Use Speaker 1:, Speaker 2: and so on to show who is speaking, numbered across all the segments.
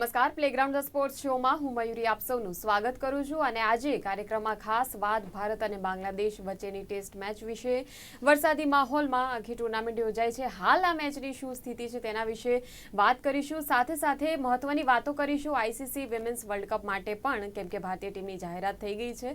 Speaker 1: Emma નમસ્કાર. Playground the sports શોમાં હું મયુરી આપ સૌનું સ્વાગત કરું છું અને આજે કાર્યક્રમમાં ખાસ વાત ભારત અને બાંગ્લાદેશ વચ્ચેની ટેસ્ટ મેચ વિશે. વરસાદી માહોલમાં આખી ટુર્નામેન્ટ યોજાય છે. હાલ આ મેચની શું સ્થિતિ છે તેના વિશે વાત કરીશું. સાથે સાથે મહત્વની વાતો કરીશું આઈસીસી વિમેન્સ વર્લ્ડ કપ માટે પણ, કેમ કે ભારતીય ટીમની જાહેરાત થઈ ગઈ છે.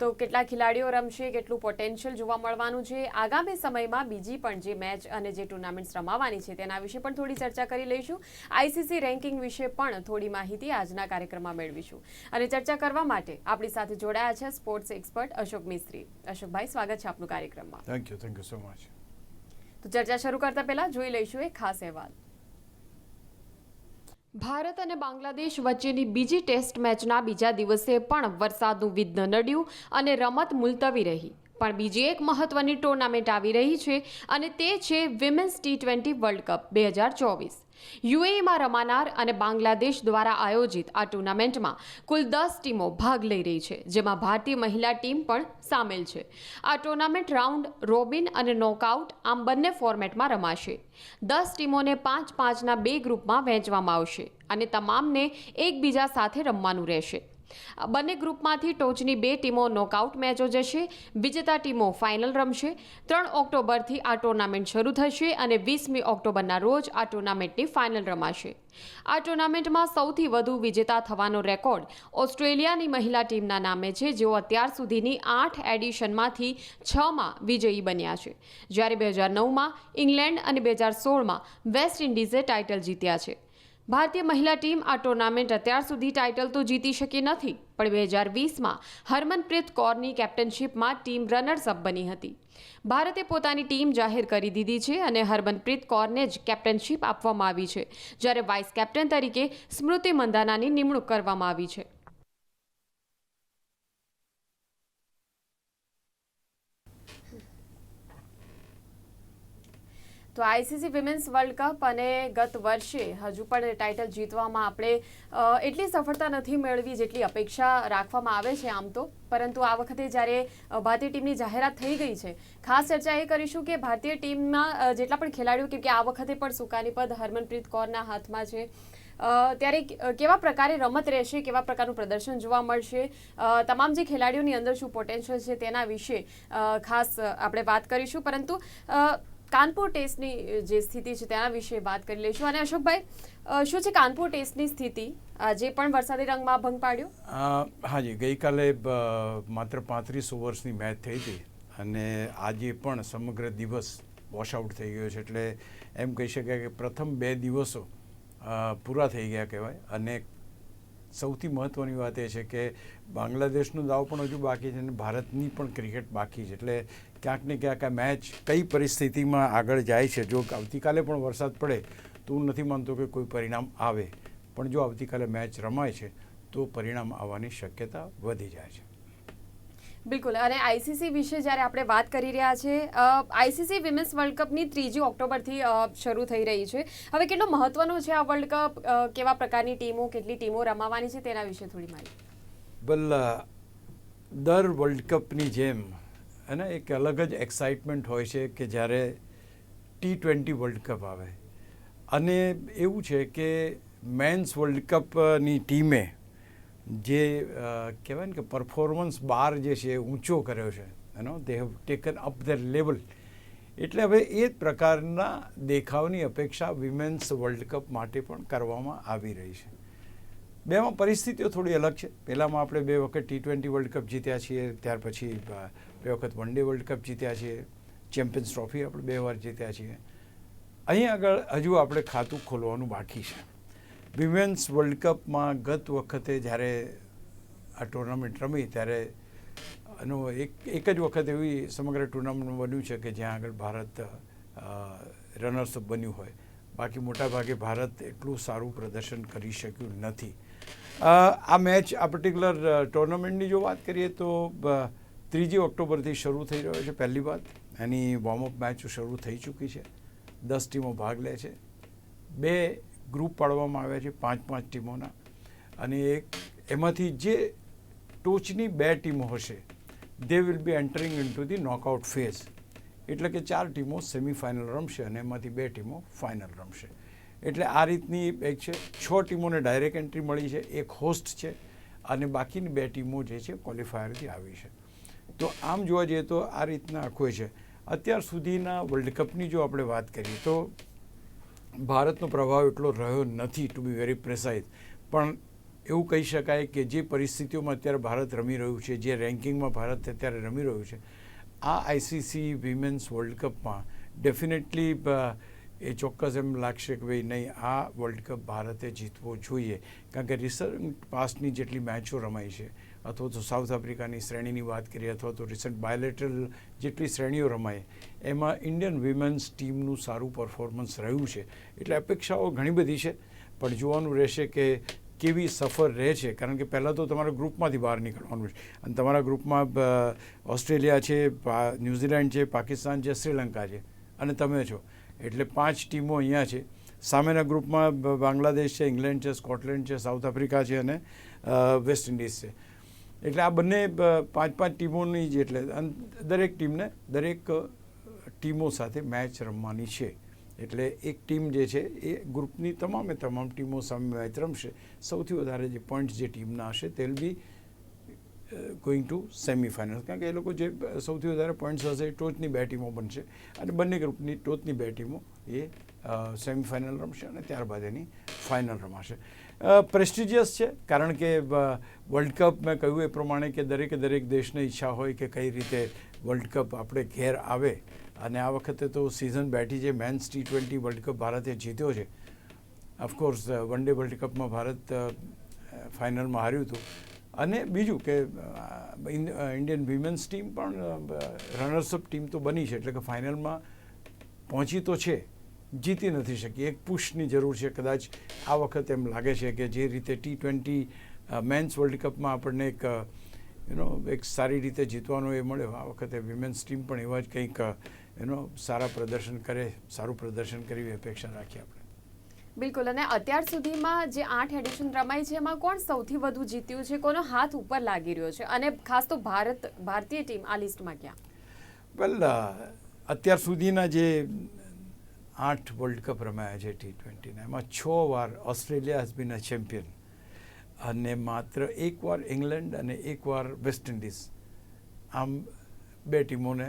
Speaker 1: તો કેટલા ખેલાડીઓ રમશે, કેટલું પોટેન્શિયલ જોવા મળવાનું છે, આગામી સમયમાં બીજી પણ જે મેચ અને જે ટુર્નામેન્ટ્સ રમાવાની છે તેના વિશે પણ થોડી ચર્ચા કરી લઈશું. આઈસીસી રેન્કિંગ વિશે પણ થોડી માહિતી આજના કાર્યક્રમમાં મેળવીશું. અને ચર્ચા કરવા માટે આપણી સાથે જોડાયા છે સ્પોર્ટ્સ એક્સપર્ટ અશોક મિસ્ત્રી. અશોકભાઈ સ્વાગત છે આપનું કાર્યક્રમમાં.
Speaker 2: Thank you thank you so much
Speaker 1: તો ચર્ચા શરૂ કરતા પહેલા જોઈ લઈશું એક ખાસ અહેવાલ. ભારત અને બાંગ્લાદેશ વચ્ચેની બીજી ટેસ્ટ મેચના બીજા દિવસે પણ વરસાદનું વિઘ્ન નડ્યું અને રમત મુલતવી રહી. પણ બીજી એક મહત્વની ટુર્નામેન્ટ આવી રહી છે અને તે છે women's T twenty world cup બે હજાર ચોવીસ. યુએઈમાં રમાનાર અને બાંગ્લાદેશ દ્વારા આયોજિત આ ટુર્નામેન્ટમાં કુલ દસ ટીમો ભાગ લઈ રહી છે, જેમાં ભારતીય મહિલા ટીમ પણ સામેલ છે. આ ટુર્નામેન્ટ રાઉન્ડ રોબિન અને નોકઆઉટ આમ બંને ફોર્મેટમાં રમાશે. દસ ટીમોને પાંચ પાંચના બે ગ્રુપમાં વહેંચવામાં આવશે અને તમામને એકબીજા સાથે રમવાનું રહેશે. બંને ગ્રુપમાંથી ટોચની બે ટીમો નોકઆઉટ મેચો જશે. વિજેતા ટીમો ફાઇનલ રમશે. ત્રણ ઓક્ટોબરથી આ ટુર્નામેન્ટ શરૂ થશે અને વીસમી ઓક્ટોબરના રોજ આ ટુર્નામેન્ટની ફાઇનલ રમાશે. આ ટુર્નામેન્ટમાં સૌથી વધુ વિજેતા થવાનો રેકોર્ડ ઓસ્ટ્રેલિયાની મહિલા ટીમના નામે છે, જેઓ અત્યાર સુધીની આઠ એડિશનમાંથી છમાં વિજયી બન્યા છે. જ્યારે બે હજાર નવમાં ઇંગ્લેન્ડ અને બે હજાર સોળમાં વેસ્ટ ઇન્ડિઝે ટાઇટલ જીત્યા છે. ભારતીય મહિલા ટીમ આ ટુર્નામેન્ટ અત્યાર સુધી ટાઇટલ તો જીતી શકી નથી, પણ બે હજાર વીસમાં હરમનપ્રીત કૌરની કેપ્ટનશીપમાં ટીમ રનર્સ અપ બની હતી. ભારતે પોતાની ટીમ જાહેર કરી દીધી છે અને હરમનપ્રીત કૌરને જ કેપ્ટનશીપ આપવામાં આવી છે, જ્યારે વાઇસ કેપ્ટન તરીકે સ્મૃતિ મંદાનાની નિમણૂક કરવામાં આવી છે. તો આઈસીસી વિમેન્સ વર્લ્ડ કપ અને ગત વર્ષે હજુ પણ ટાઇટલ જીતવામાં આપણે એટલી સફળતા નથી મેળવી જેટલી અપેક્ષા રાખવામાં આવે છે આમ તો. પરંતુ આ વખતે જ્યારે ભારતીય ટીમની જાહેરાત થઈ ગઈ છે, ખાસ ચર્ચા એ કરીશું કે ભારતીય ટીમમાં જેટલા પણ ખેલાડીઓ કેમ કે આ વખતે પણ સુકાની પદ હરમનપ્રીત કૌરના હાથમાં છે. ત્યારે કેવા પ્રકારે રમત રહેશે, કેવા પ્રકારનું પ્રદર્શન જોવા મળશે તમામ જે ખેલાડીઓની અંદર શું પોટેન્શિયલ છે તેના વિશે ખાસ આપણે વાત કરીશું. પરંતુ કાનપુર ટેસ્ટની જે સ્થિતિ છે તેના વિશે વાત કરી લઈશું. અને અશોકભાઈ શું છે કાનપુર ટેસ્ટની સ્થિતિ? આજે પણ વરસાદી રંગમાં ભંગ પાડ્યો?
Speaker 2: હાજી ગઈકાલે માત્ર પાંત્રીસ ઓવર્સની મેચ થઈ હતી અને આજે પણ સમગ્ર દિવસ વોશઆઉટ થઈ ગયો છે. એટલે એમ કહી શકાય કે પ્રથમ બે દિવસો પૂરા થઈ ગયા કહેવાય. અને સૌથી મહત્ત્વની વાત એ છે કે બાંગ્લાદેશનો દાવ પણ હજુ બાકી છે અને ભારતની પણ ક્રિકેટ બાકી છે. એટલે ક્યાંક ને ક્યાંક આ મેચ કઈ પરિસ્થિતિમાં આગળ જાય છે? જો આવતીકાલે પણ વરસાદ પડે તો હું નથી માનતો કે કોઈ પરિણામ આવે. પણ જો આવતીકાલે મેચ રમાય છે તો પરિણામ આવવાની શક્યતા વધી જાય છે.
Speaker 1: બિલકુલ. અને આઈસીસી વિશે જ્યારે આપણે વાત કરી રહ્યા છે આઈસીસી વિમેન્સ વર્લ્ડ કપની ત્રીજી ઓક્ટોબરથી શરૂ થઈ રહી છે. હવે કેટલો મહત્વનો છે આ વર્લ્ડ કપ કેવા પ્રકારની ટીમો કેટલી ટીમો રમાવાની છે તેના વિશે થોડી માહિતી.
Speaker 2: બલ દર વર્લ્ડ કપની જેમ એને એક અલગ જ એક્સાઇટમેન્ટ હોય છે કે જ્યારે ટી ટ્વેન્ટી વર્લ્ડ કપ આવે. અને એવું છે કે મેન્સ વર્લ્ડ કપની ટીમે જે કહેવાય ને કે પરફોર્મન્સ બાર જે છે એ ઊંચો કર્યો છે એનો they have taken up the level એટલે હવે એ જ પ્રકારના દેખાવની અપેક્ષા વિમેન્સ વર્લ્ડ કપ માટે પણ કરવામાં આવી રહી છે. બેમાં પરિસ્થિતિઓ થોડી અલગ છે. પહેલાંમાં આપણે બે વખત ટી ટ્વેન્ટી વર્લ્ડ કપ જીત્યા છીએ, ત્યાર પછી બે વખત વન ડે વર્લ્ડ કપ જીત્યા છીએ ચેમ્પિયન્સ ટ્રોફી આપણે બે વાર જીત્યા છીએ. અહીં આગળ હજુ આપણે ખાતું ખોલવાનું બાકી છે. વિમેન્સ વર્લ્ડ કપમાં ગત વખતે જ્યારે આ ટુર્નામેન્ટ રમી, ત્યારે એનો એક એક જ વખત એવી સમગ્ર ટુર્નામેન્ટ બન્યું છે કે જ્યાં આગળ ભારત રનર્સઅપ બન્યું હોય. બાકી મોટાભાગે ભારત એટલું સારું પ્રદર્શન કરી શક્યું નથી. આ મેચ, આ પર્ટિક્યુલર ટુર્નામેન્ટની જો વાત કરીએ તો ત્રીજી ઓક્ટોબરથી શરૂ થઈ રહ્યો છે પહેલી વાત. એની વોર્મઅપ મેચ શરૂ થઈ ચૂકી છે. દસ ટીમો ભાગ લે છે. બે ગ્રુપ પાડવામાં આવ્યા છે, પાંચ પાંચ ટીમોના. અને એક, એમાંથી જે ટોચની બે ટીમો હશે they will be entering into the knockout phase એટલે કે ચાર ટીમો સેમિફાઇનલ રમશે અને એમાંથી બે ટીમો ફાઇનલ રમશે. એટલે આ રીતની એક છે. છ ટીમોને ડાયરેક્ટ એન્ટ્રી મળી છે, એક હોસ્ટ છે અને બાકીની બે ટીમો જે છે ક્વોલિફાયરથી આવી છે. તો આમ જોવા જઈએ તો આ રીતના આખું છે. અત્યાર સુધીના વર્લ્ડ કપની જો આપણે વાત કરીએ તો ભારતનો પ્રભાવ એટલો રહ્યો નથી ટુ બી વેરી પ્રેસાઇઝ પણ એવું કહી શકાય કે જે પરિસ્થિતિઓમાં અત્યારે ભારત રમી રહ્યું છે, જે રેન્કિંગમાં ભારત અત્યારે રમી રહ્યું છે, આ આઈસીસી વિમેન્સ વર્લ્ડ કપમાં ડેફિનેટલી એ ચોક્કસ એમ લાગશે કે ભાઈ નહીં, આ વર્લ્ડ કપ ભારતે જીતવો જોઈએ. કારણ કે રિસન્ટ પાસ્ટની જેટલી મેચો રમાઈ છે, અથવા તો સાઉથ આફ્રિકાની શ્રેણીની વાત કરીએ, અથવા તો રિસન્ટ બાયોલેટરલ જેટલી શ્રેણીઓ રમાય, એમાં ઇન્ડિયન વિમેન્સ ટીમનું સારું પરફોર્મન્સ રહ્યું છે. એટલે અપેક્ષાઓ ઘણી બધી છે, પણ જોવાનું રહેશે કે કેવી સફર રહે છે. કારણ કે પહેલાં તો તમારે ગ્રુપમાંથી બહાર નીકળવાનું છે. અને તમારા ગ્રુપમાં ઓસ્ટ્રેલિયા છે ન્યૂઝીલેન્ડ છે, પાકિસ્તાન છે, શ્રીલંકા છે. અને તમે છો. એટલે પાંચ ટીમો અહીંયા છે. સામેના ગ્રુપમાં બાંગ્લાદેશ છે, ઇંગ્લેન્ડ છે, સ્કોટલેન્ડ છે, સાઉથ આફ્રિકા છે અને વેસ્ટ ઇન્ડિઝ છે. એટલે આ બંને પાંચ પાંચ ટીમોની જ એટલે દરેક ટીમને દરેક ટીમો સાથે મેચ રમવાની છે. એટલે એક ટીમ જે છે એ ગ્રુપની તમામે તમામ ટીમો સામે મેચ રમશે. સૌથી વધારે જે પોઈન્ટ જે ટીમના હશે તેલ બી ગોઈંગ ટુ સેમીફાઇનલ કારણ કે એ લોકો જે સૌથી વધારે પોઈન્ટ્સ હશે એ ટોચની બે ટીમો બનશે અને બંને ગ્રુપની ટોચની બે ટીમો એ સેમિફાઇનલ રમશે અને ત્યારબાદ એની ફાઇનલ રમાશે. પ્રેસ્ટિજિયસ છે, કારણ કે વર્લ્ડ કપ મેં કહ્યું એ પ્રમાણે કે દરેકે દરેક દેશને ઈચ્છા હોય કે કઈ રીતે વર્લ્ડ કપ આપણે ઘેર આવે. અને આ વખતે તો સિઝન બેઠી છે men's T twenty world cup ભારતે જીત્યો છે. ઓફકોર્સ વન ડે વર્લ્ડ કપમાં ભારત ફાઇનલમાં હાર્યું હતું. અને બીજું કે ઇન્ડિયન વિમેન્સ ટીમ પણ રનર્સઅપ ટીમ તો બની છે, એટલે કે ફાઇનલમાં પહોંચી તો છે, જીતી નથી શકી. એક પુશની જરૂર છે, કદાચ આ વખત એમ લાગે છે કે જે રીતે ટી ટ્વેન્ટી મેન્સ વર્લ્ડ કપમાં આપણને એક યુનો એક સારી રીતે જીતવાનો એ મળ્યો. આ વખતે વિમેન્સ ટીમ પણ એવા જ કંઈક એનો સારા પ્રદર્શન કરે, સારું પ્રદર્શન કરી અપેક્ષા રાખીએ આપણે.
Speaker 1: બિલકુલ, અને અત્યાર સુધીમાં જે આઠ એડિશન રમાઈ છે, એમાં કોણ સૌથી વધુ જીત્યું છે, કોનો હાથ ઉપર લાગી રહ્યો છે? અને ખાસ તો ભારત, ભારતીય ટીમ આ લિસ્ટમાં ક્યાં?
Speaker 2: વેલ અત્યાર સુધીના જે આઠ વર્લ્ડ કપ રમાયા છે ટી ટ્વેન્ટીના એમાં છ વાર Australia has been a champion અને માત્ર એક વાર ઇંગ્લેન્ડ અને એક વાર વેસ્ટ ઇન્ડિઝ આમ બે ટીમોને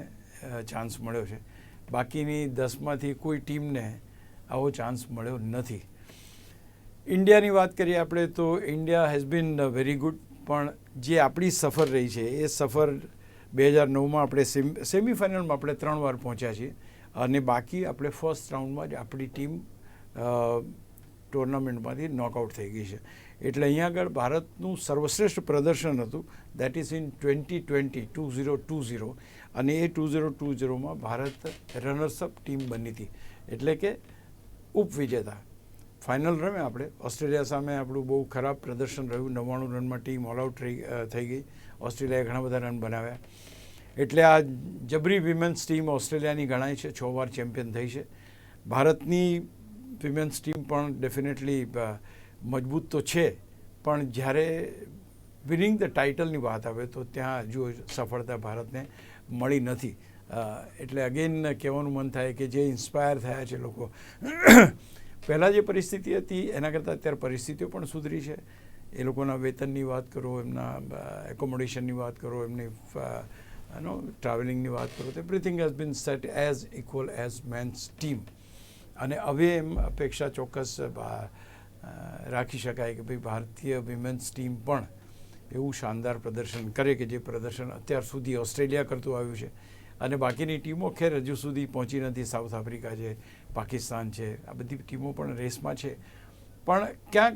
Speaker 2: ચાન્સ મળ્યો છે. બાકીની દસમાંથી કોઈ ટીમને આવો ચાન્સ મળ્યો નથી. ઇન્ડિયાની વાત કરીએ આપણે તો India has been very good પણ જે આપણી સફર રહી છે, એ સફર બે હજાર નવમાં આપણે સેમ સેમિફાઇનલમાં આપણે ત્રણ વાર પહોંચ્યા છીએ અને બાકી આપણે ફર્સ્ટ રાઉન્ડમાં જ આપણી ટીમ ટુર્નામેન્ટમાંથી નોકઆઉટ થઈ ગઈ છે. એટલે અહીંયા આગળ ભારતનું સર્વશ્રેષ્ઠ પ્રદર્શન હતું that is in twenty twenty two zero two zero અને એ ટુ ઝીરો ટુ ઝીરોમાં ભારત રનર્સઅપ ટીમ બની હતી. એટલે કે ઉપવિજેતા ફાઇનલ રમે આપણે. ઓસ્ટ્રેલિયા સામે આપણું બહુ ખરાબ પ્રદર્શન રહ્યું. નવ્વાણું રનમાં ટીમ ઓલ આઉટ થઈ ગઈ. ઓસ્ટ્રેલિયાએ ઘણા બધા રન બનાવ્યા. એટલે આ જબરી વિમેન્સ ટીમ ઓસ્ટ્રેલિયાની ગણાય છે. છ વાર ચેમ્પિયન થઈ છે. ભારતની વિમેન્સ ટીમ પણ ડેફિનેટલી મજબૂત તો છે. પણ જ્યારે વિનિંગ ધ ટાઇટલની વાત આવે તો ત્યાં હજુ સફળતા ભારતને મળી નથી. એટલે અગેન કહેવાનું મન થાય કે જે ઇન્સ્પાયર થયા છે લોકો. પહેલાં જે પરિસ્થિતિ હતી, એના કરતાં અત્યારે પરિસ્થિતિઓ પણ સુધરી છે. એ લોકોના વેતનની વાત કરો, એમના એકોમોડેશનની વાત કરો, એમની નો ટ્રાવેલિંગની વાત કરો, તો everything has been set as equal as men's team અને હવે એમ અપેક્ષા ચોક્કસ રાખી શકાય કે ભાઈ ભારતીય વિમેન્સ ટીમ પણ એવું શાનદાર પ્રદર્શન કરે કે જે પ્રદર્શન અત્યાર સુધી ઓસ્ટ્રેલિયા કરતું આવ્યું છે. અને બાકીની ટીમો ખેર હજુ સુધી પહોંચી નથી. સાઉથ આફ્રિકા છે, પાકિસ્તાન છે, આ બધી ટીમો પણ રેસમાં છે. પણ ક્યાંક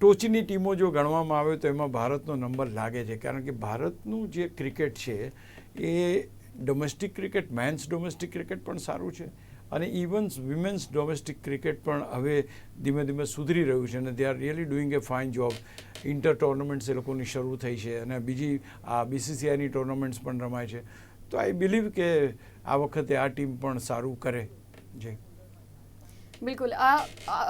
Speaker 2: ટોચની ટીમો જો ગણવામાં આવે તો એમાં ભારતનો નંબર લાગે છે. કારણ કે ભારતનું જે ક્રિકેટ છે, એ domestic cricket men's domestic cricket પણ સારું છે. અને ઇવન વિમેન્સ ડોમેસ્ટિક ક્રિકેટ પણ હવે ધીમે ધીમે સુધરી રહ્યું છે અને they are really doing a fine job inter tournaments એ લોકોની શરૂ થઈ છે અને બીજી આ બીસીસીઆઈની ટુર્નામેન્ટ્સ પણ રમાય છે. તો આઈ બિલીવ કે આ વખતે આ ટીમ પણ સારું કરે. છે
Speaker 1: બિલકુલ. આ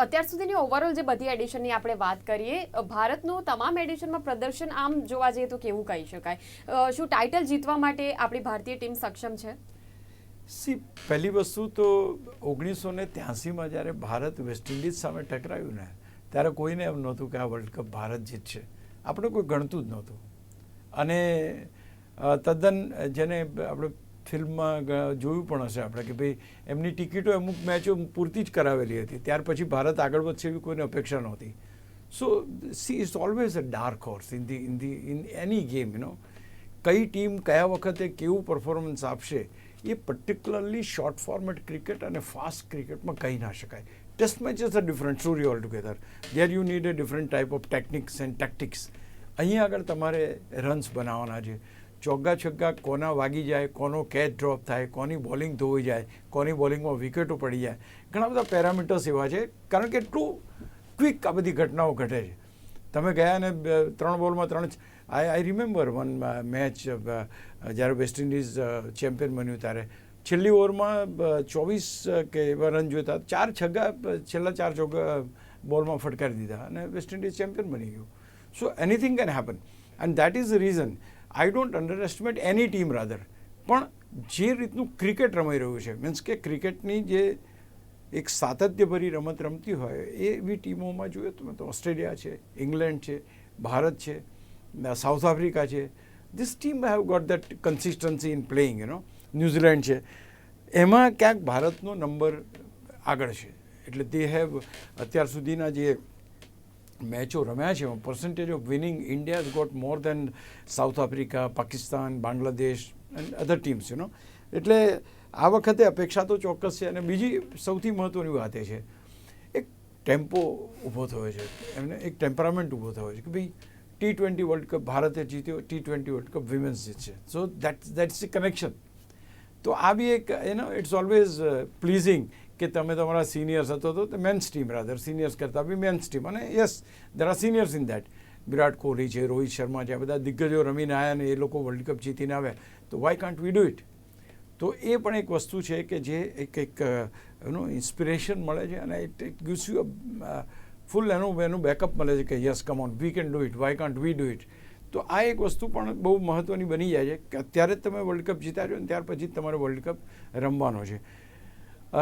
Speaker 1: અત્યાર સુધીની ઓવરઓલ જે બધી એડિશનની આપણે વાત કરીએ ભારતનું તમામ એડિશનમાં પ્રદર્શન આમ જોવા જઈએ તો કેવું કહી શકાય? શું ટાઇટલ જીતવા માટે આપણી ભારતીય ટીમ સક્ષમ છે?
Speaker 2: સી, પહેલી વસ્તુ તો ઓગણીસો ને ત્યાસીમાં જ્યારે ભારત વેસ્ટ ઇન્ડિઝ સામે ટકરાયું ને, ત્યારે કોઈને એમ નહોતું કે આ વર્લ્ડ કપ ભારત જીતશે. આપણે કોઈ ગણતું જ નહોતું. અને તદ્દન જેને આપણે ફિલ્મમાં જોયું પણ હશે આપણે કે ભાઈ એમની ટિકિટો અમુક મેચો પૂરતી જ કરાવેલી હતી. ત્યાર પછી ભારત આગળ વધશે એવી કોઈને અપેક્ષા નહોતી. So, she is always a dark horse in the in the, in any game, you know. કઈ ટીમ કયા વખતે કેવું પરફોર્મન્સ આપશે એ પર્ટિક્યુલરલી શોર્ટ ફોર્મેટ ક્રિકેટ અને ફાસ્ટ ક્રિકેટમાં કહી ના શકાય. Test match is a different story altogether there you need a different type of techniques and tactics અહીંયા આગળ તમારે રન્સ બનાવવાના છે. ચોગ્ગા છગ્ગા કોના વાગી જાય, કોનો કેચ ડ્રોપ થાય, કોની બોલિંગ ધોઈ જાય, કોની બોલિંગમાં વિકેટો પડી જાય. ઘણા બધા પેરામીટર્સ એવા છે, કારણ કે એટલું ક્વિક આ બધી ઘટનાઓ ઘટે છે. તમે ગયા ને ત્રણ બોલમાં ત્રણ I I remember one match જ્યારે વેસ્ટ ઇન્ડિઝ ચેમ્પિયન બન્યું ત્યારે. છેલ્લી ઓવરમાં ચોવીસ કે એવા રન જોઈતા ચાર છગ્ગા છેલ્લા ચાર ચોગ્ગા બોલમાં ફટકારી દીધા અને વેસ્ટ ઇન્ડિઝ ચેમ્પિયન બની ગયું. So anything can happen and that is the reason I don't underestimate any team rather પણ જે રીતનું ક્રિકેટ રમાઈ રહ્યું છે મીન્સ કે ક્રિકેટની જે એક સાતત્યભરી રમત રમતી હોય એવી ટીમોમાં જોઈએ તો ઓસ્ટ્રેલિયા છે ઇંગ્લેન્ડ છે, ભારત છે સાઉથ આફ્રિકા છે this team have got that consistency in playing you know New Zealand છે. એમાં ક્યાંક ભારતનો નંબર આગળ છે. એટલે તે હેવ અત્યાર સુધીના જે મેચો રમ્યા છે percentage of winning India got more than South Africa Pakistan Bangladesh and other teams you know એટલે આ વખતે અપેક્ષા તો ચોક્કસ છે અને બીજી સૌથી મહત્ત્વની વાત એ છે. એક ટેમ્પો ઊભો થયો છે. એમને એક ટેમ્પરામેન્ટ ઊભો થયો છે કે ભાઈ ટી ટ્વેન્ટી વર્લ્ડ કપ ભારતે જીત્યો T twenty world cup women's જીતશે. So that that's a connection તો આ બી એક એનો ઇટ્સ ઓલવેઝ પ્લીઝિંગ કે તમે તમારા સિનિયર્સ હતો તો મેન્સ ટીમ રાધર સિનિયર્સ કરતાં બી મેન્સ ટીમ અને yes there are seniors in that Virat Kohli છે, રોહિત શર્મા છે, આ બધા દિગ્ગજો રમીને આવ્યા ને એ લોકો વર્લ્ડ કપ જીતીને આવ્યા. તો why can't we do it તો એ પણ એક વસ્તુ છે કે જે એક એક એનું ઇન્સ્પિરેશન મળે છે અને it it gives you full એનું એનું બેકઅપ મળે છે કે yes come on we can do it why can't we do it તો આ એક વસ્તુ પણ બહુ મહત્ત્વની બની જાય છે કે અત્યારે જ તમે વર્લ્ડ કપ જીતા છો ને ત્યાર પછી જ તમારે વર્લ્ડ કપ રમવાનો છે.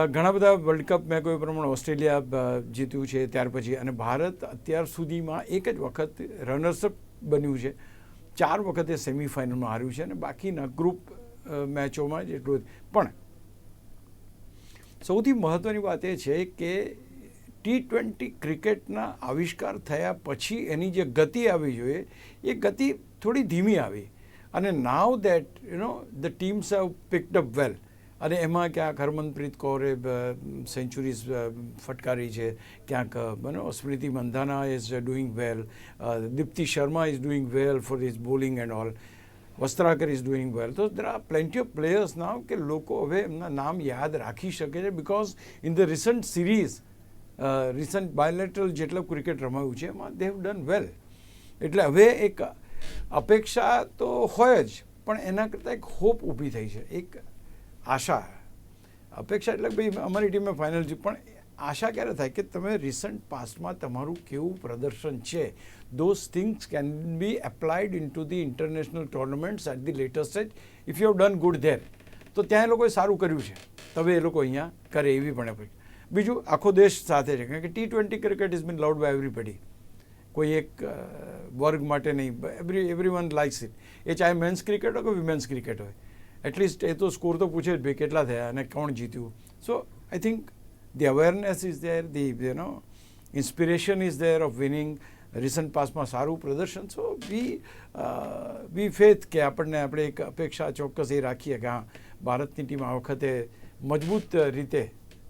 Speaker 2: ઘણા બધા વર્લ્ડ કપ મેં કોઈ પ્રમાણે ઓસ્ટ્રેલિયા જીત્યું છે ત્યાર પછી અને ભારત અત્યાર સુધીમાં એક જ વખત રનર્સઅપ બન્યું છે. ચાર વખતે સેમિફાઇનલમાં હાર્યું છે અને બાકીના ગ્રુપ મેચોમાં જેટલું પણ સૌથી મહત્ત્વની વાત એ છે કે ટી ટ્વેન્ટી ક્રિકેટના આવિષ્કાર થયા પછી એની જે ગતિ આવી જોઈએ, એ ગતિ થોડી ધીમી આવી. અને now that you know the teams have picked up well અને એમાં ક્યાંક હરમનપ્રીત કૌરે સેન્ચુરીઝ ફટકારી છે. ક્યાંક બનો Smriti Mandhana is doing well Deepti Sharma is doing well four is bowling and all Vastrakar is doing well તો there are plenty of players now કે લોકો હવે એમના નામ યાદ રાખી શકે છે because in the recent series recent bilateral જેટલું ક્રિકેટ રમાયું છે, એમાં દે હેવ ડન વેલ એટલે હવે એક અપેક્ષા તો હોય જ, પણ એના કરતાં એક હોપ ઊભી થઈ છે, એક આશા. અપેક્ષા એટલે ભાઈ, અમારી ટીમે ફાઇનલ જીત પણ આશા ક્યારે થાય કે તમે રિસન્ટ પાસ્ટમાં તમારું કેવું પ્રદર્શન છે? Those things can be applied into the international tournaments at the latest stage if you have done good there તો ત્યાં એ લોકોએ સારું કર્યું છે. તમે એ લોકો અહીંયા કરે એવી પણ બીજું આખો દેશ સાથે છે. કારણ કે T twenty cricket is been loved by everybody કોઈ એક વર્ગ માટે નહીં. Every every one likes it એ ચાહે મેન્સ ક્રિકેટ હોય કે વિમેન્સ ક્રિકેટ હોય. એટલીસ્ટ એ તો સ્કોર તો પૂછે જ ભાઈ કેટલા થયા અને કોણ જીત્યું. So I think the awareness is there the you inspiration is there of winning recent પાસમાં સારું પ્રદર્શન. સો વી વી ફેથ કે આપણને આપણે એક અપેક્ષા ચોક્કસ એ રાખીએ કે હા, ભારતની ટીમ આ વખતે મજબૂત રીતે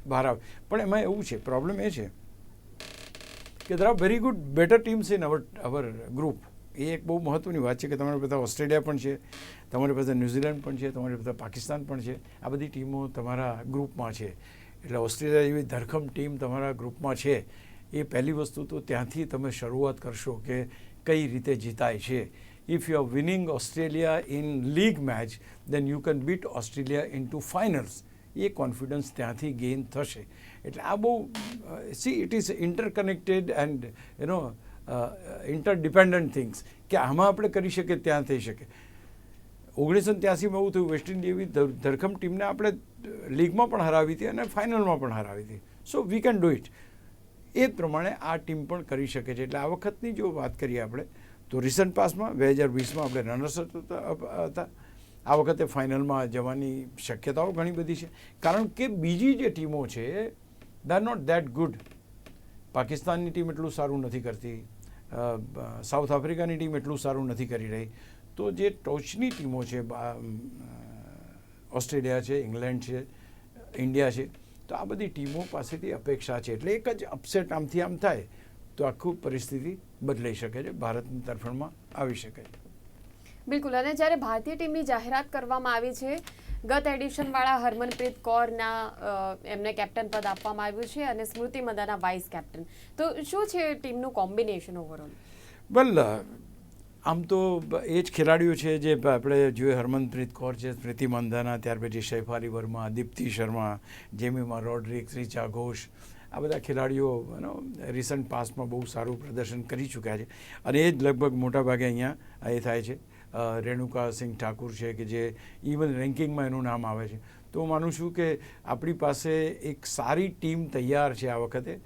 Speaker 2: બહાર આવે. પણ એમાં એવું છે પ્રોબ્લેમ એ છે કે there are very good better teams in our our group એ એક બહુ મહત્ત્વની વાત છે કે તમારી પાસે ઓસ્ટ્રેલિયા પણ છે, તમારી પાસે ન્યૂઝીલેન્ડ પણ છે, તમારી પાસે પાકિસ્તાન પણ છે. આ બધી ટીમો તમારા ગ્રુપમાં છે. એટલે ઓસ્ટ્રેલિયા જેવી ધરખમ ટીમ તમારા ગ્રુપમાં છે. એ પહેલી વસ્તુ તો ત્યાંથી તમે શરૂઆત કરશો કે કઈ રીતે જીતાય છે. If you are winning Australia in league match then you can beat Australia in to finals A confidence ત્યાંથી ગેઇન થશે. એટલે આ બહુ see it is interconnected and you know interdependent things કે આમાં આપણે કરી શકીએ, ત્યાં થઈ શકે. ઓગણીસો ત્યાસીમાં એવું થયું વેસ્ટ ઇન્ડિયા એવી ધરખમ ટીમને આપણે લીગમાં પણ હરાવી હતી અને ફાઇનલમાં પણ હરાવી હતી. So we can do it એ પ્રમાણે આ ટીમ પણ કરી શકે છે. એટલે આ વખતની જો વાત કરીએ આપણે, તો રિસન્ટ પાસમાં બે હજાર વીસમાં આપણે રનર્સ હતા. આ વખતે ફાઇનલમાં જવાની શક્યતાઓ ઘણી બધી છે. કારણ કે બીજી જે ટીમો છે they are not that good પાકિસ્તાનની ટીમ એટલું સારું નથી કરતી. સાઉથ આફ્રિકાની ટીમ એટલું સારું નથી કરી રહી. તો જે ટોચની ટીમો છે ઓસ્ટ્રેલિયા છે, ઇંગ્લેન્ડ છે, ઇન્ડિયા છે, તો આ બધી ટીમો પાસેથી અપેક્ષા છે. એટલે એક જ અપસેટ આમથી આમ થાય, તો આખું પરિસ્થિતિ બદલાઈ શકે છે. ભારતની તરફેણમાં આવી શકે છે.
Speaker 1: બિલકુલ. અને જ્યારે ભારતીય ટીમની જાહેરાત કરવામાં આવી છે, ગત એડિશનવાળા હરમનપ્રીત કૌરના એમને કેપ્ટન પદ આપવામાં આવ્યું છે અને સ્મૃતિ મંદાના વાઇસ કેપ્ટન. તો શું છે ટીમનું કોમ્બિનેશન ઓવરઓલ
Speaker 2: વેલ આમ તો એ જ ખેલાડીઓ છે જે આપણે જોઈએ હરમનપ્રીત કૌર છે, સ્મૃતિ મંદાના, ત્યાર પછી શૈફાલી વર્મા, દીપ્તિ શર્મા, જેમીમા રોડ્રિક્સ રિચા ઘોષ, આ બધા ખેલાડીઓ રિસન્ટ પાસ્ટમાં બહુ સારું પ્રદર્શન કરી ચૂક્યા છે. અને એ જ લગભગ મોટાભાગે અહીંયા એ થાય છે. રેણુકા સિંહ ઠાકુર છે કે જે ઇવન રેન્કિંગમાં એનું નામ આવે છે. તો હું માનું છું કે આપણી પાસે એક સારી ટીમ તૈયાર છે આ વખતે.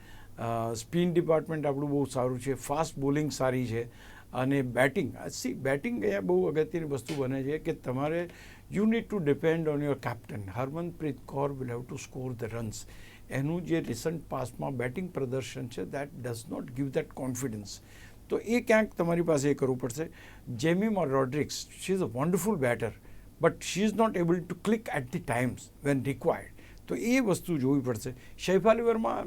Speaker 2: સ્પિન ડિપાર્ટમેન્ટ આપણું બહુ સારું છે, ફાસ્ટ બોલિંગ સારી છે અને બેટિંગ. સી, બેટિંગ એ બહુ અગત્યની વસ્તુ બને છે કે તમારે you need to depend on your captain Harmanpreet Kaur will have to score the runs એનું જે રિસન્ટ પાસમાં બેટિંગ પ્રદર્શન છે that does not give that confidence તો એ ક્યાંક તમારી પાસે એ કરવું પડશે. Jemimah Rodrigues she is a wonderful batter but she is not able to click at the times when required તો એ વસ્તુ જોવી પડશે. Shafali Verma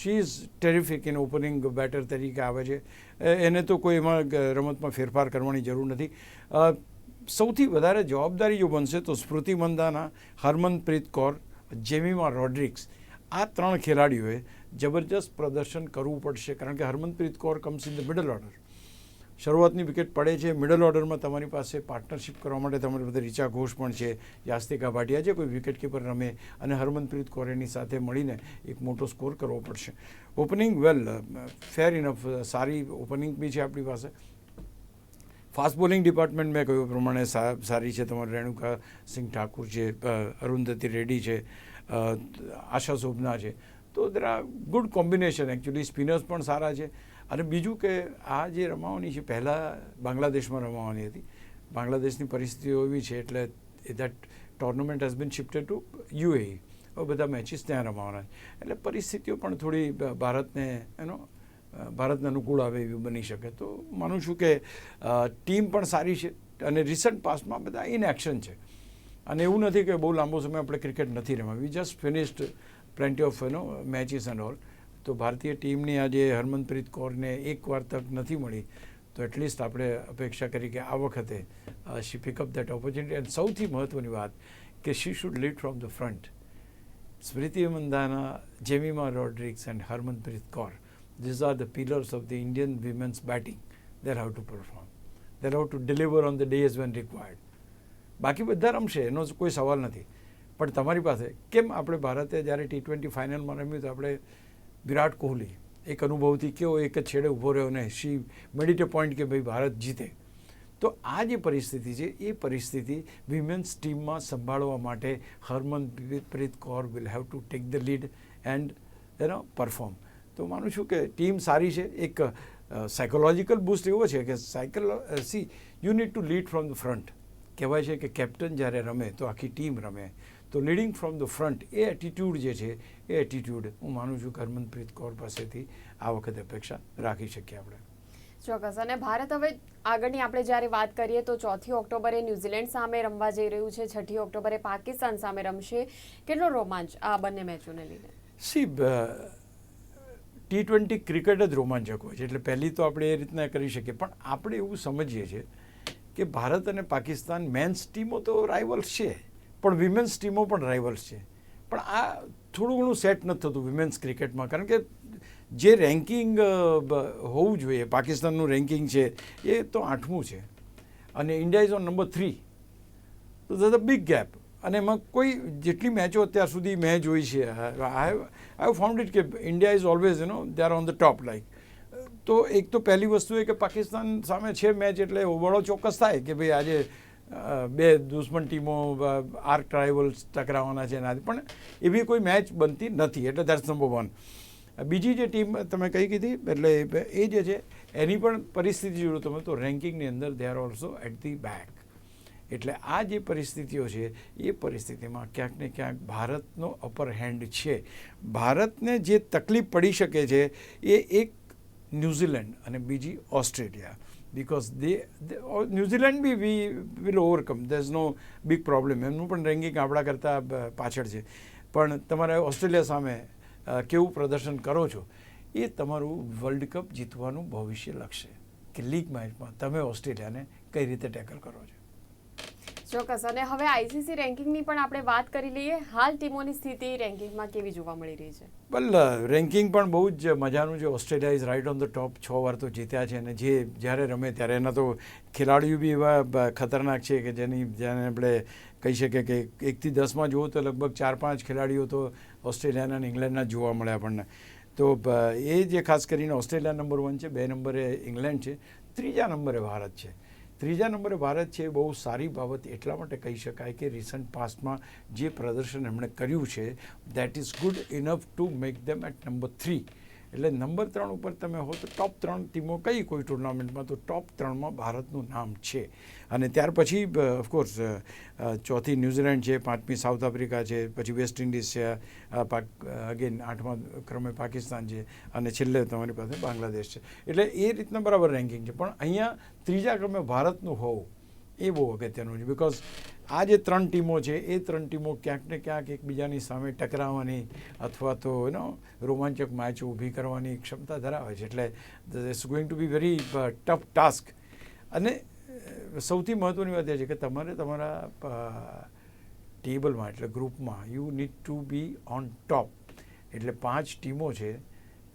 Speaker 2: she is terrific in opening batter તરીકે આવે છે. એને તો કોઈ એમાં રમતમાં ફેરફાર કરવાની જરૂર નથી. સૌથી વધારે જવાબદારી જો બનશે તો સ્મૃતિ મંદાના, હરમનપ્રીત કૌર જેમીમા રોડ્રિક્સ આ ત્રણ ખેલાડીઓએ જબરજસ્ત પ્રદર્શન કરવું પડશે, કારણ કે Harmanpreet Kaur comes in the middle order શરૂઆતની વિકેટ પડે છે મિડલ ઓર્ડરમાં તમારી પાસે પાર્ટનરશિપ કરવા માટે તમારી પાસે રીચા ઘોષ પણ છે, યાસ્તિકા ભાટિયા છે કોઈ વિકેટ કીપર રમે અને હરમનપ્રીત કૌર એની સાથે મળીને એક મોટો સ્કોર કરવો પડશે. ઓપનિંગ વેલ ફેર ઇનફ સારી ઓપનિંગ બી છે આપણી પાસે. ફાસ્ટ બોલિંગ ડિપાર્ટમેન્ટ મેં કહ્યું પ્રમાણે સારી છે, તમારે રેણુકા સિંહ ઠાકુર છે અરુંધતી રેડ્ડી છે આશા શોભના છે. તો are good combination actually. Spinners પણ સારા છે. અને બીજું કે આ જે રમાવાની છે, પહેલાં બાંગ્લાદેશમાં રમાવાની હતી. બાંગ્લાદેશની પરિસ્થિતિઓ એવી છે એટલે that tournament has been shifted to UAE હવે બધા મેચીસ ત્યાં રમાવાના છે. એટલે પરિસ્થિતિઓ પણ થોડી ભારતને એનો ભારતને અનુકૂળ આવે એવી બની શકે. તો માનું છું કે ટીમ પણ સારી છે અને રિસન્ટ પાસ્ટમાં બધા ઇન એક્શન છે. અને એવું નથી કે બહુ લાંબો સમય આપણે ક્રિકેટ નથી રમાવી. Just finished plenty of no matches and all તો ભારતીય ટીમની આજે હરમનપ્રીત કૌરને એકવાર તક નથી મળી તો એટલીસ્ટ આપણે અપેક્ષા કરી કે આ વખતે she pick up that opportunity and સૌથી મહત્ત્વની વાત કે she should lead from the front Smriti Mandhana, Jemimah Rodrigues and Harmanpreet Kaur, these are the pillars of the Indian women's batting. They'll have to perform. They'll have to deliver on the days when required. બાકી બધા રમશે, એનો કોઈ સવાલ નથી પણ તમારી પાસે કેમ આપણે ભારતે જ્યારે ટી ટ્વેન્ટી ફાઇનલમાં રમ્યું તો આપણે વિરાટ કોહલી એક અનુભવથી કેવો એક જ છેડે ઊભો રહ્યો ને શી મેડિટ એ પોઈન્ટ કે ભાઈ ભારત જીતે. તો આ જે પરિસ્થિતિ છે, એ પરિસ્થિતિ વિમેન્સ ટીમમાં સંભાળવા માટે Harmanpreet Kaur will have to take the lead and એનો પરફોર્મ તો માનું છું કે ટીમ સારી છે, એક સાયકોલોજીકલ બૂસ્ટ એવો છે કે cycle see you need to lead from the front કહેવાય છે કે કેપ્ટન જ્યારે રમે તો આખી ટીમ રમે. તો લીડિંગ ફ્રોમ ધ ફ્રન્ટ એ એટીટ્યૂડ જે છે એ એટીટ્યૂડ હું માનું છું કે હરમનપ્રીત કૌર પાસેથી આ વખતે અપેક્ષા રાખી શકીએ આપણે.
Speaker 1: ચોક્કસ. અને ભારત હવે આગળની આપણે જ્યારે વાત કરીએ તો ચોથી ઓક્ટોબરે ન્યૂઝીલેન્ડ સામે રમવા જઈ રહ્યું છે છઠ્ઠી ઓક્ટોબરે પાકિસ્તાન સામે રમશે. કેટલો રોમાંચ આ બંને મેચોને લીધે?
Speaker 2: સી ટી ટ્વેન્ટી ક્રિકેટ જ રોમાંચક હોય છે એટલે પહેલી તો આપણે એ રીતના કરી શકીએ. પણ આપણે એવું સમજીએ છીએ કે ભારત અને પાકિસ્તાન મેન્સ ટીમો તો રાઇવલ્સ છે. પણ વિમેન્સ ટીમો પણ રાઇવલ્સ છે. પણ આ થોડું ઘણું સેટ નથી થતું વિમેન્સ ક્રિકેટમાં કારણ કે જે રેન્કિંગ હોવું જોઈએ, પાકિસ્તાનનું રેન્કિંગ છે, એ તો આઠમું છે. અને India is on number three તો અ બિગ ગેપ અને એમાં કોઈ જેટલી મેચો અત્યાર સુધી મેં જોઈ છે આઈ હેવ ફાઉન્ડ ઇટ કે India is always you know they are on the top like તો એક તો પહેલી વસ્તુ એ કે પાકિસ્તાન સામે છે મેચ એટલે હોબાળો ચોક્કસ થાય કે ભાઈ આજે બે દુશ્મન ટીમો આર્ક ટ્રાઇવલ્સ ટકરાવવાના છે એનાથી. પણ એવી કોઈ મેચ બનતી નથી, એટલે દેટ્સ નંબર વન. બીજી જે ટીમ તમે કહી કીધી, એટલે એ જે છે, એની પણ પરિસ્થિતિ જોડો તમે તો રેન્કિંગની અંદર they are also at the back એટલે આ જે પરિસ્થિતિઓ છે, એ પરિસ્થિતિમાં ક્યાંક ને ક્યાંક ભારતનો અપર હેન્ડ છે. ભારતને જે તકલીફ પડી શકે છે, એ એક ન્યૂઝીલેન્ડ અને બીજી Australia. Because they New Zealand B we will overcome there is no big problem એમનું પણ રેન્કિંગ આપણા કરતાં પાછળ છે પણ તમારે ઓસ્ટ્રેલિયા સામે કેવું પ્રદર્શન કરો છો એ તમારું વર્લ્ડ કપ જીતવાનું ભવિષ્ય લક્ષ્ય કે લીગ મેચમાં તમે ઓસ્ટ્રેલિયાને કઈ રીતે ટેકલ કરો છો
Speaker 1: ચોક્કસ. અને હવે આઈસીસી રેન્કિંગની પણ આપણે વાત કરી લઈએ. હાલ ટીમોની સ્થિતિ રેન્કિંગમાં કેવી જોવા મળી રહી છે?
Speaker 2: બલ, રેન્કિંગ પણ બહુ જ મજાનું છે. Australia is right on the top છ વાર તો જીત્યા છે અને જે જ્યારે રમે ત્યારે એના તો ખેલાડીઓ બી એવા ખતરનાક છે કે જેની, જેને આપણે કહી શકીએ કે એકથી દસમાં જુઓ તો લગભગ ચાર પાંચ ખેલાડીઓ તો ઓસ્ટ્રેલિયાના અને ઇંગ્લેન્ડના જોવા મળે આપણને. તો એ જે ખાસ કરીને ઓસ્ટ્રેલિયા નંબર વન છે, બે નંબરે ઇંગ્લેન્ડ છે, ત્રીજા નંબરે ભારત છે. ત્રીજા નંબરે ભારત છે બહુ સારી બાબત એટલા માટે કહી શકાય કે રિસન્ટ પાસ્ટમાં જે પ્રદર્શન એમણે કર્યું છે that is good enough to make them at number three એટલે નંબર ત્રણ ઉપર તમે હો તો ટોપ ત્રણ ટીમો કઈ કોઈ ટુર્નામેન્ટમાં તો ટોપ ત્રણમાં ભારતનું નામ છે. અને ત્યાર પછી ઓફકોર્સ ચોથી ન્યૂઝીલેન્ડ છે, પાંચમી સાઉથ આફ્રિકા છે, પછી વેસ્ટ ઇન્ડિઝ છે પાક અગેન આઠમા ક્રમે પાકિસ્તાન છે, અને છેલ્લે તમારી પાસે બાંગ્લાદેશ છે. એટલે એ રીતના બરાબર રેન્કિંગ છે. પણ અહીંયા ત્રીજા ક્રમે ભારતનું હોવું એ બહુ અગત્યનું છે. બિકોઝ આ જે ત્રણ ટીમો છે, એ ત્રણ ટીમો ક્યાંક ને ક્યાંક એકબીજાની સામે ટકરાવવાની અથવા તો એનો રોમાંચક મેચ ઊભી કરવાની ક્ષમતા ધરાવે છે. એટલે it's going to be very tough task અને સૌથી મહત્ત્વની વાત એ છે કે તમારે તમારા ટેબલમાં, એટલે ગ્રુપમાં you need to be on top એટલે પાંચ ટીમો છે,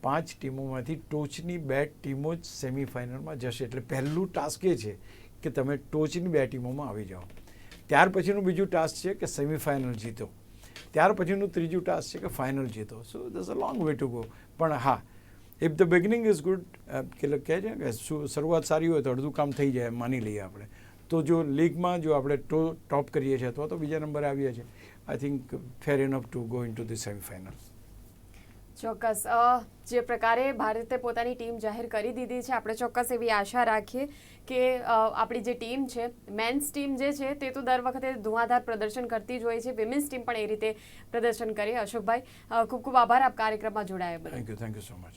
Speaker 2: પાંચ ટીમોમાંથી ટોચની બે ટીમો જ સેમિફાઇનલમાં જશે. એટલે પહેલું ટાસ્ક એ છે કે તમે ટોચની બે ટીમોમાં આવી જાઓ. ત્યાર પછીનું બીજું ટાસ્ક છે કે સેમિફાઇનલ જીતો. ત્યાર પછીનું ત્રીજું ટાસ્ક છે કે final JITO. So that's a long way to go પણ હા if the beginning is good કે કહે છે કે શરૂઆત સારી હોય તો અડધું કામ થઈ જાય માની લઈએ આપણે. તો જો લીગમાં જો આપણે ટો, ટોપ કરીએ છીએ અથવા તો બીજા નંબરે આવીએ છીએ I think fair enough to go into the semifinal
Speaker 1: ચોક્કસ. જે પ્રકારે ભારતે પોતાની ટીમ જાહેર કરી દીધી છે, આપણે ચોક્કસ એવી આશા રાખીએ કે આપણી જે ટીમ છે, મેન્સ ટીમ જે છે, તે તો દર વખતે ધુઆધાર પ્રદર્શન કરતી જ હોય છે. વિમેન્સ ટીમ પણ એ રીતે પ્રદર્શન કરે. અશોકભાઈ ખૂબ ખૂબ આભાર. આપ કાર્યક્રમમાં જોડાયા
Speaker 2: thank you thank you so much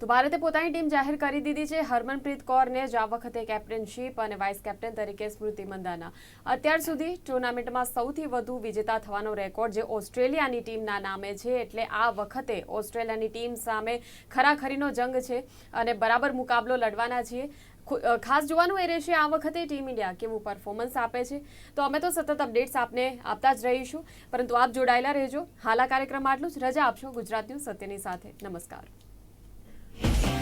Speaker 1: તો ભારતે પોતાની ટીમ જાહેર કરી દીધી છે. હરમનપ્રીત કૌરને જ આ વખતે કેપ્ટનશીપ અને વાઇસ કેપ્ટન તરીકે સ્મૃતિ મંદાના. અત્યાર સુધી ટુર્નામેન્ટમાં સૌથી વધુ વિજેતા થવાનો રેકોર્ડ જે ઓસ્ટ્રેલિયાની ટીમના નામે છે એટલે આ વખતે ઓસ્ટ્રેલિયાની ટીમ સામે ખરાખરીનો જંગ છે અને બરાબર મુકાબલો લડવાના છીએ. ખાસ જોવાનું એ રહેશે આ વખતે ટીમ ઇન્ડિયા કેવું પરફોર્મન્સ આપે છે. તો અમે તો સતત અપડેટ્સ આપને આપતા જ રહીશું. પરંતુ આપ જોડાયેલા રહેજો. હાલ આ કાર્યક્રમમાં આટલું જ. રજા આપશો ગુજરાત ન્યૂઝ સત્યની સાથે. નમસ્કાર. Bye.